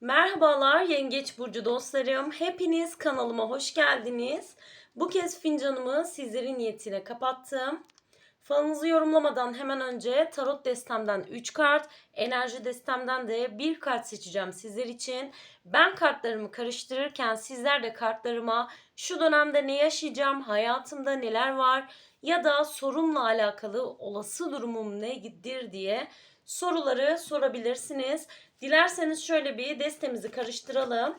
Merhabalar Yengeç Burcu dostlarım. Hepiniz kanalıma hoş geldiniz. Bu kez fincanımı sizlerin niyetiyle kapattım. Falınızı yorumlamadan hemen önce tarot destemden 3 kart, enerji destemden de 1 kart seçeceğim sizler için. Ben kartlarımı karıştırırken sizler de kartlarıma şu dönemde ne yaşayacağım, hayatımda neler var ya da sorunla alakalı olası durumum nedir diye soruları sorabilirsiniz. Dilerseniz şöyle bir destemizi karıştıralım.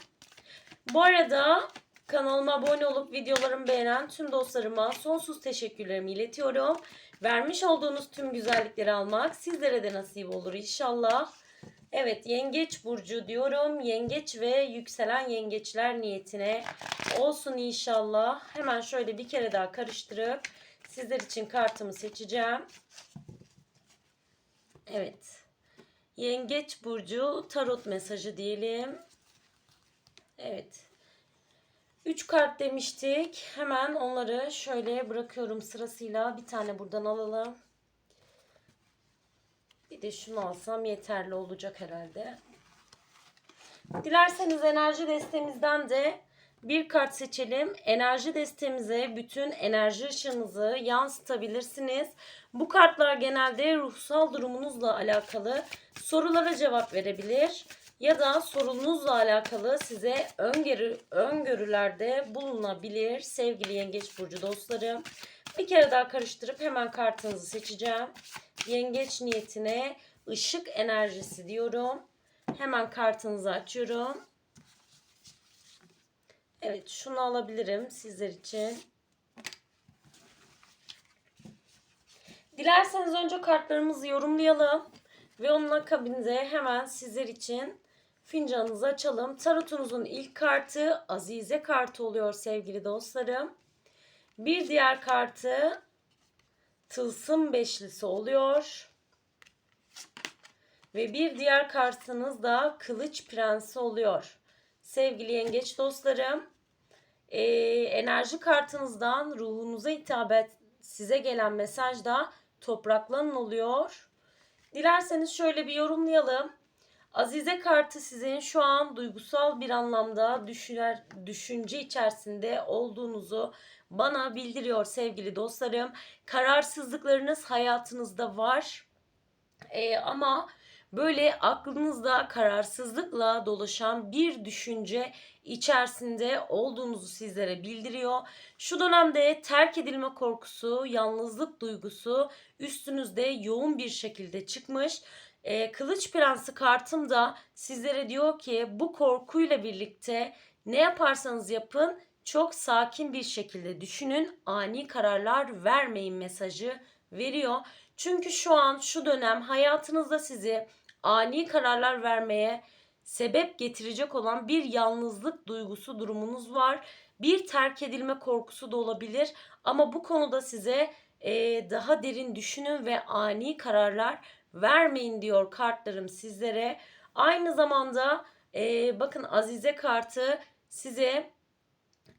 Bu arada kanalıma abone olup videolarımı beğenen tüm dostlarıma sonsuz teşekkürlerimi iletiyorum. Vermiş olduğunuz tüm güzellikleri almak sizlere de nasip olur inşallah. Evet yengeç burcu diyorum. Yengeç ve yükselen yengeçler niyetine olsun inşallah. Hemen şöyle bir kere daha karıştırıp sizler için kartımı seçeceğim. Evet. Yengeç burcu tarot mesajı diyelim. Evet. 3 kart demiştik. Hemen onları şöyle bırakıyorum sırasıyla. Bir tane buradan alalım. Bir de şunu alsam yeterli olacak herhalde. Dilerseniz enerji destemizden de bir kart seçelim. Enerji destemize bütün enerji ışığınızı yansıtabilirsiniz. Bu kartlar genelde ruhsal durumunuzla alakalı sorulara cevap verebilir ya da sorununuzla alakalı size öngörü, öngörülerde bulunabilir sevgili yengeç burcu dostlarım. Bir kere daha karıştırıp hemen kartınızı seçeceğim. Yengeç niyetine ışık enerjisi diyorum. Hemen kartınızı açıyorum. Evet şunu alabilirim sizler için. Dilerseniz önce kartlarımızı yorumlayalım. Ve onun akabinde hemen sizler için fincanınızı açalım. Tarotunuzun ilk kartı Azize kartı oluyor sevgili dostlarım. Bir diğer kartı Tılsım Beşlisi oluyor. Ve bir diğer kartınız da Kılıç Prensi oluyor. Sevgili yengeç dostlarım, e, enerji kartınızdan ruhunuza hitap et, size gelen mesajda topraklanın oluyor. Dilerseniz şöyle bir yorumlayalım. Azize kartı sizin şu an duygusal bir anlamda düşüner, düşünce içerisinde olduğunuzu bana bildiriyor sevgili dostlarım. Kararsızlıklarınız hayatınızda var. Ee, ama böyle aklınızda kararsızlıkla dolaşan bir düşünce içerisinde olduğunuzu sizlere bildiriyor. Şu dönemde terk edilme korkusu, yalnızlık duygusu üstünüzde yoğun bir şekilde çıkmış. Ee, Kılıç Prensi kartım da sizlere diyor ki bu korkuyla birlikte ne yaparsanız yapın çok sakin bir şekilde düşünün, ani kararlar vermeyin mesajı veriyor. Çünkü şu an şu dönem hayatınızda sizi ani kararlar vermeye sebep getirecek olan bir yalnızlık duygusu durumunuz var. Bir terk edilme korkusu da olabilir ama bu konuda size e, daha derin düşünün ve ani kararlar vermeyin diyor kartlarım sizlere. Aynı zamanda e, bakın Azize kartı size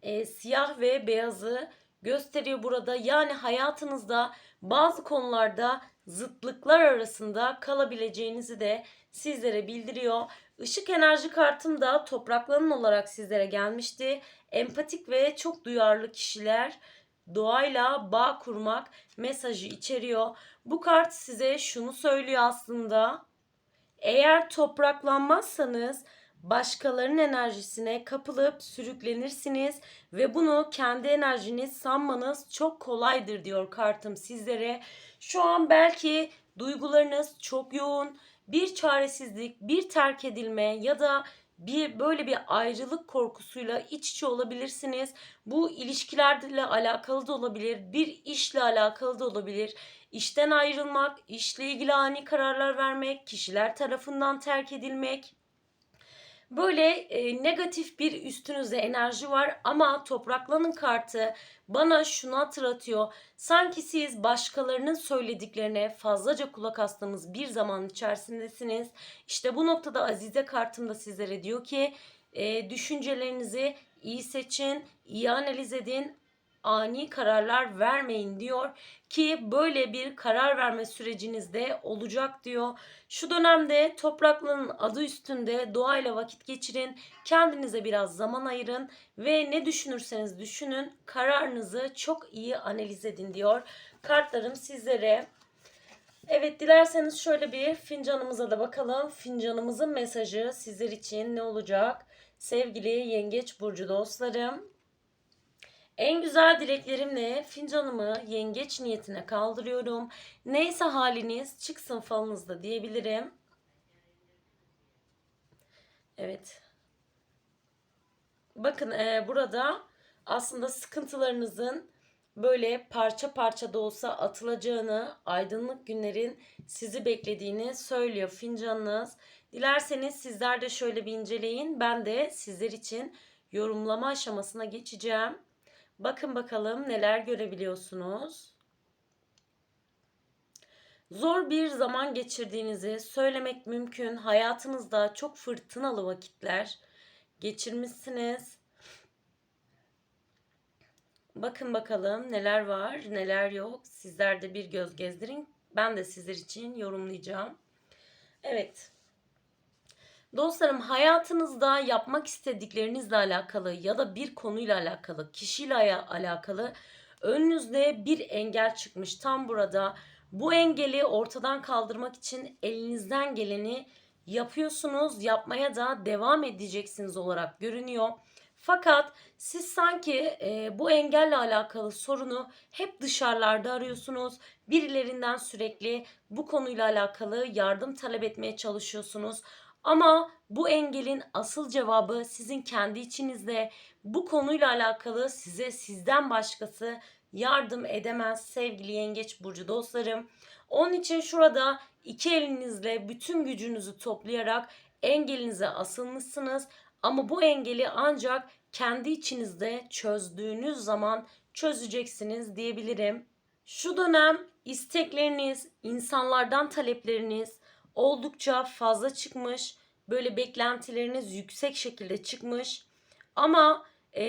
e, siyah ve beyazı gösteriyor burada. Yani hayatınızda bazı konularda zıtlıklar arasında kalabileceğinizi de sizlere bildiriyor. Işık enerji kartım da topraklanın olarak sizlere gelmişti. Empatik ve çok duyarlı kişiler doğayla bağ kurmak mesajı içeriyor. Bu kart size şunu söylüyor aslında. Eğer topraklanmazsanız başkalarının enerjisine kapılıp sürüklenirsiniz ve bunu kendi enerjiniz sanmanız çok kolaydır diyor kartım sizlere. Şu an belki duygularınız çok yoğun, bir çaresizlik, bir terk edilme ya da bir böyle bir ayrılık korkusuyla iç içe olabilirsiniz. Bu ilişkilerle alakalı da olabilir, bir işle alakalı da olabilir. İşten ayrılmak, işle ilgili ani kararlar vermek, kişiler tarafından terk edilmek. Böyle e, negatif bir üstünüzde enerji var ama topraklanın kartı bana şunu hatırlatıyor. Sanki siz başkalarının söylediklerine fazlaca kulak astığınız bir zaman içerisindesiniz. İşte bu noktada Azize kartım da sizlere diyor ki e, düşüncelerinizi iyi seçin, iyi analiz edin ani kararlar vermeyin diyor ki böyle bir karar verme sürecinizde olacak diyor. Şu dönemde topraklının adı üstünde doğayla vakit geçirin, kendinize biraz zaman ayırın ve ne düşünürseniz düşünün kararınızı çok iyi analiz edin diyor. Kartlarım sizlere Evet dilerseniz şöyle bir fincanımıza da bakalım. Fincanımızın mesajı sizler için ne olacak? Sevgili Yengeç Burcu dostlarım. En güzel dileklerimle fincanımı yengeç niyetine kaldırıyorum. Neyse haliniz çıksın falınızda diyebilirim. Evet. Bakın e, burada aslında sıkıntılarınızın böyle parça parça da olsa atılacağını, aydınlık günlerin sizi beklediğini söylüyor fincanınız. Dilerseniz sizler de şöyle bir inceleyin. Ben de sizler için yorumlama aşamasına geçeceğim. Bakın bakalım neler görebiliyorsunuz. Zor bir zaman geçirdiğinizi söylemek mümkün. Hayatınızda çok fırtınalı vakitler geçirmişsiniz. Bakın bakalım neler var, neler yok. Sizler de bir göz gezdirin. Ben de sizler için yorumlayacağım. Evet. Dostlarım hayatınızda yapmak istediklerinizle alakalı ya da bir konuyla alakalı, kişiyle alakalı önünüzde bir engel çıkmış tam burada. Bu engeli ortadan kaldırmak için elinizden geleni yapıyorsunuz, yapmaya da devam edeceksiniz olarak görünüyor. Fakat siz sanki e, bu engelle alakalı sorunu hep dışarılarda arıyorsunuz. Birilerinden sürekli bu konuyla alakalı yardım talep etmeye çalışıyorsunuz. Ama bu engelin asıl cevabı sizin kendi içinizde. Bu konuyla alakalı size sizden başkası yardım edemez sevgili yengeç burcu dostlarım. Onun için şurada iki elinizle bütün gücünüzü toplayarak engelinize asılmışsınız. Ama bu engeli ancak kendi içinizde çözdüğünüz zaman çözeceksiniz diyebilirim. Şu dönem istekleriniz, insanlardan talepleriniz oldukça fazla çıkmış. Böyle beklentileriniz yüksek şekilde çıkmış. Ama e,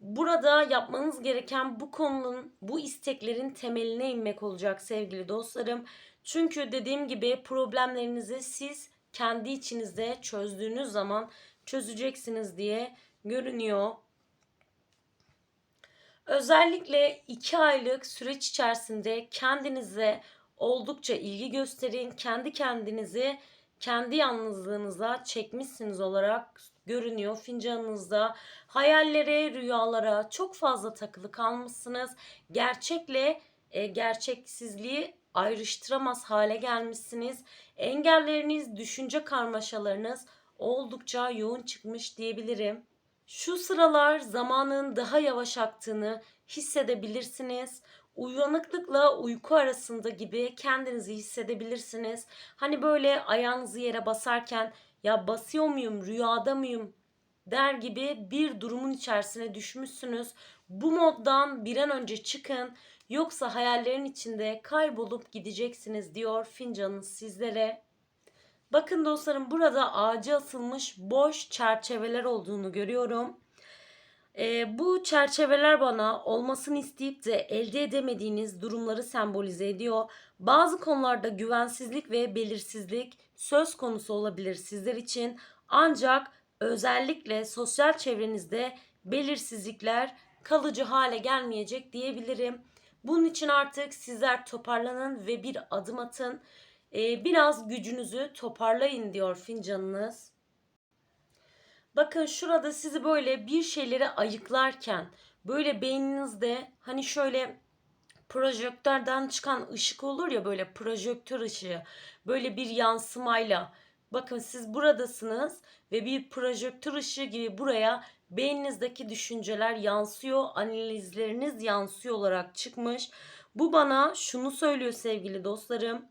burada yapmanız gereken bu konunun, bu isteklerin temeline inmek olacak sevgili dostlarım. Çünkü dediğim gibi problemlerinizi siz kendi içinizde çözdüğünüz zaman çözeceksiniz diye görünüyor. Özellikle iki aylık süreç içerisinde kendinize oldukça ilgi gösterin. Kendi kendinizi kendi yalnızlığınıza çekmişsiniz olarak görünüyor fincanınızda. Hayallere, rüyalara çok fazla takılı kalmışsınız. Gerçekle e, gerçeksizliği ayrıştıramaz hale gelmişsiniz. Engelleriniz, düşünce karmaşalarınız oldukça yoğun çıkmış diyebilirim. Şu sıralar zamanın daha yavaş aktığını hissedebilirsiniz. Uyanıklıkla uyku arasında gibi kendinizi hissedebilirsiniz. Hani böyle ayağınızı yere basarken ya basıyor muyum, rüyada mıyım der gibi bir durumun içerisine düşmüşsünüz. Bu moddan bir an önce çıkın yoksa hayallerin içinde kaybolup gideceksiniz diyor fincanınız sizlere. Bakın dostlarım burada ağaca asılmış boş çerçeveler olduğunu görüyorum. E, bu çerçeveler bana olmasını isteyip de elde edemediğiniz durumları sembolize ediyor. Bazı konularda güvensizlik ve belirsizlik söz konusu olabilir sizler için. Ancak özellikle sosyal çevrenizde belirsizlikler kalıcı hale gelmeyecek diyebilirim. Bunun için artık sizler toparlanın ve bir adım atın. Ee, biraz gücünüzü toparlayın diyor fincanınız. Bakın şurada sizi böyle bir şeyleri ayıklarken böyle beyninizde hani şöyle projektörden çıkan ışık olur ya böyle projektör ışığı böyle bir yansımayla bakın siz buradasınız ve bir projektör ışığı gibi buraya beyninizdeki düşünceler yansıyor analizleriniz yansıyor olarak çıkmış. Bu bana şunu söylüyor sevgili dostlarım.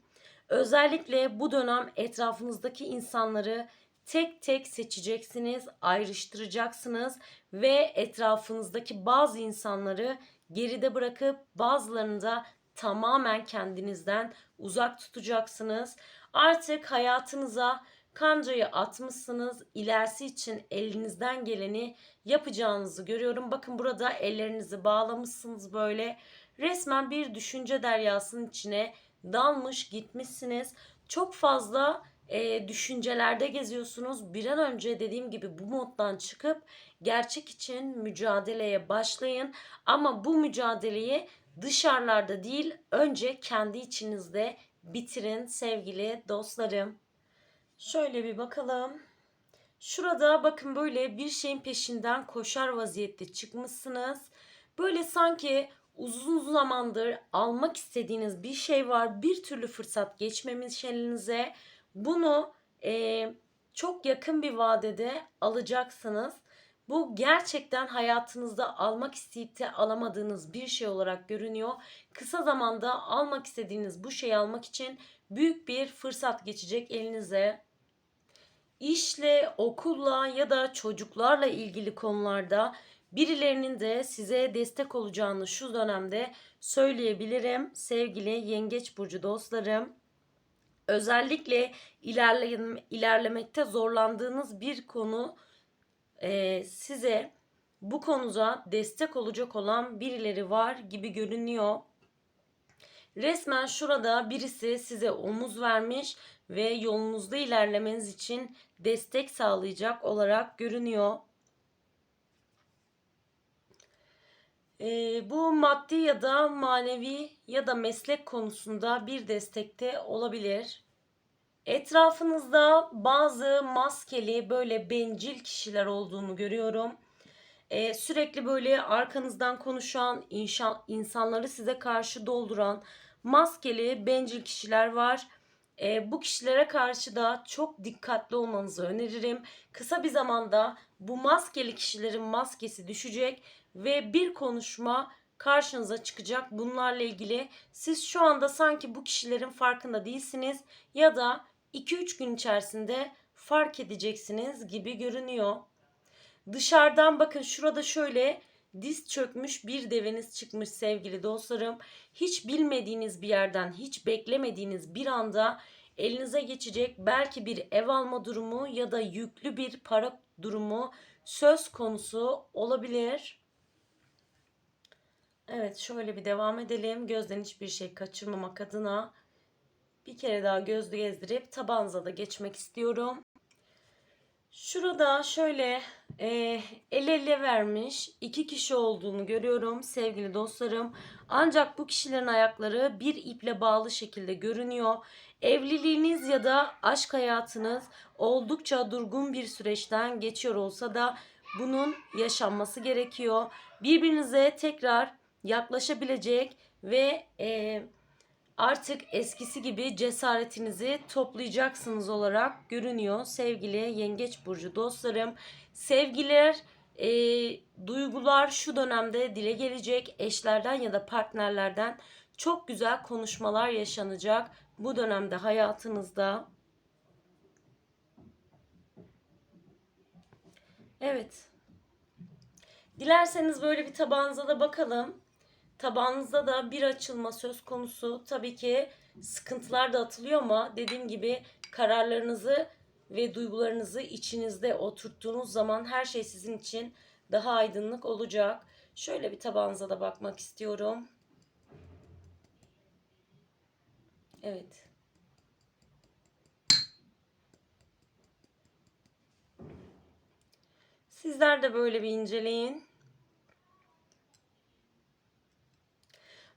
Özellikle bu dönem etrafınızdaki insanları tek tek seçeceksiniz, ayrıştıracaksınız ve etrafınızdaki bazı insanları geride bırakıp bazılarını da tamamen kendinizden uzak tutacaksınız. Artık hayatınıza Kancayı atmışsınız. İlerisi için elinizden geleni yapacağınızı görüyorum. Bakın burada ellerinizi bağlamışsınız böyle. Resmen bir düşünce deryasının içine dalmış gitmişsiniz. Çok fazla e, düşüncelerde geziyorsunuz. Bir an önce dediğim gibi bu moddan çıkıp gerçek için mücadeleye başlayın. Ama bu mücadeleyi dışarılarda değil önce kendi içinizde bitirin sevgili dostlarım. Şöyle bir bakalım. Şurada bakın böyle bir şeyin peşinden koşar vaziyette çıkmışsınız. Böyle sanki uzun zamandır almak istediğiniz bir şey var. Bir türlü fırsat geçmemiş elinize. Bunu e, çok yakın bir vadede alacaksınız. Bu gerçekten hayatınızda almak isteyip de alamadığınız bir şey olarak görünüyor. Kısa zamanda almak istediğiniz bu şeyi almak için büyük bir fırsat geçecek elinize. İşle, okulla ya da çocuklarla ilgili konularda birilerinin de size destek olacağını şu dönemde söyleyebilirim sevgili Yengeç burcu dostlarım. Özellikle ilerleme, ilerlemekte zorlandığınız bir konu e, size bu konuda destek olacak olan birileri var gibi görünüyor. Resmen şurada birisi size omuz vermiş ve yolunuzda ilerlemeniz için destek sağlayacak olarak görünüyor. Ee, bu maddi ya da manevi ya da meslek konusunda bir destekte olabilir. Etrafınızda bazı maskeli böyle bencil kişiler olduğunu görüyorum. Ee, sürekli böyle arkanızdan konuşan, inşa, insanları size karşı dolduran maskeli bencil kişiler var. Ee, bu kişilere karşı da çok dikkatli olmanızı öneririm. Kısa bir zamanda bu maskeli kişilerin maskesi düşecek ve bir konuşma karşınıza çıkacak bunlarla ilgili. Siz şu anda sanki bu kişilerin farkında değilsiniz ya da 2-3 gün içerisinde fark edeceksiniz gibi görünüyor. Dışarıdan bakın şurada şöyle diz çökmüş bir deveniz çıkmış sevgili dostlarım. Hiç bilmediğiniz bir yerden, hiç beklemediğiniz bir anda elinize geçecek belki bir ev alma durumu ya da yüklü bir para durumu söz konusu olabilir. Evet şöyle bir devam edelim. Gözden hiçbir şey kaçırmamak adına bir kere daha gözlü gezdirip tabanza da geçmek istiyorum. Şurada şöyle e, el ele vermiş iki kişi olduğunu görüyorum sevgili dostlarım. Ancak bu kişilerin ayakları bir iple bağlı şekilde görünüyor. Evliliğiniz ya da aşk hayatınız oldukça durgun bir süreçten geçiyor olsa da bunun yaşanması gerekiyor. Birbirinize tekrar yaklaşabilecek ve e, artık eskisi gibi cesaretinizi toplayacaksınız olarak görünüyor sevgili yengeç burcu dostlarım. Sevgiler, e, duygular şu dönemde dile gelecek eşlerden ya da partnerlerden çok güzel konuşmalar yaşanacak bu dönemde hayatınızda. Evet. Dilerseniz böyle bir tabağınıza da bakalım. Tabağınızda da bir açılma söz konusu. Tabii ki sıkıntılar da atılıyor ama dediğim gibi kararlarınızı ve duygularınızı içinizde oturttuğunuz zaman her şey sizin için daha aydınlık olacak. Şöyle bir tabağınıza da bakmak istiyorum. Evet. Sizler de böyle bir inceleyin.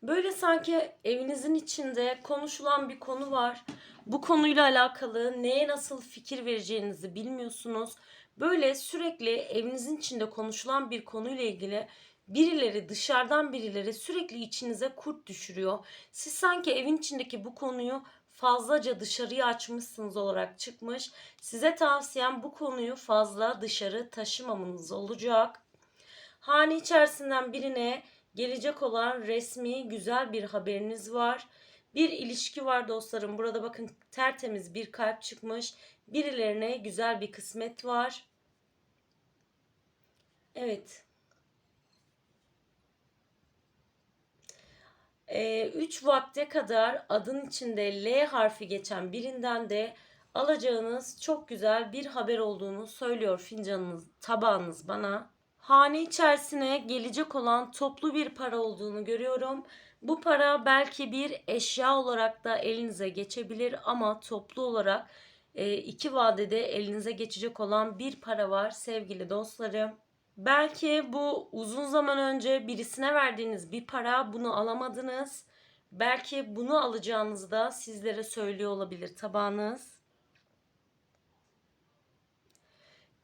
Böyle sanki evinizin içinde konuşulan bir konu var. Bu konuyla alakalı neye nasıl fikir vereceğinizi bilmiyorsunuz. Böyle sürekli evinizin içinde konuşulan bir konuyla ilgili birileri dışarıdan birileri sürekli içinize kurt düşürüyor. Siz sanki evin içindeki bu konuyu fazlaca dışarıya açmışsınız olarak çıkmış. Size tavsiyem bu konuyu fazla dışarı taşımamanız olacak. Hane içerisinden birine gelecek olan resmi güzel bir haberiniz var. Bir ilişki var dostlarım. Burada bakın tertemiz bir kalp çıkmış. Birilerine güzel bir kısmet var. Evet. 3 ee, vakte kadar adın içinde L harfi geçen birinden de alacağınız çok güzel bir haber olduğunu söylüyor fincanınız, tabağınız bana. Hane içerisine gelecek olan toplu bir para olduğunu görüyorum. Bu para belki bir eşya olarak da elinize geçebilir ama toplu olarak e, iki vadede elinize geçecek olan bir para var sevgili dostlarım. Belki bu uzun zaman önce birisine verdiğiniz bir para bunu alamadınız. Belki bunu alacağınızı da sizlere söylüyor olabilir tabağınız.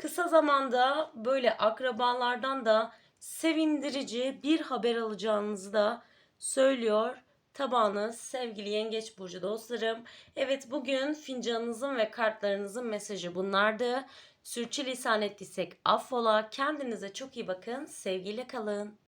Kısa zamanda böyle akrabalardan da sevindirici bir haber alacağınızı da söylüyor tabağınız sevgili yengeç burcu dostlarım. Evet bugün fincanınızın ve kartlarınızın mesajı bunlardı. Sürçülisan ettiysek affola. Kendinize çok iyi bakın. Sevgiyle kalın.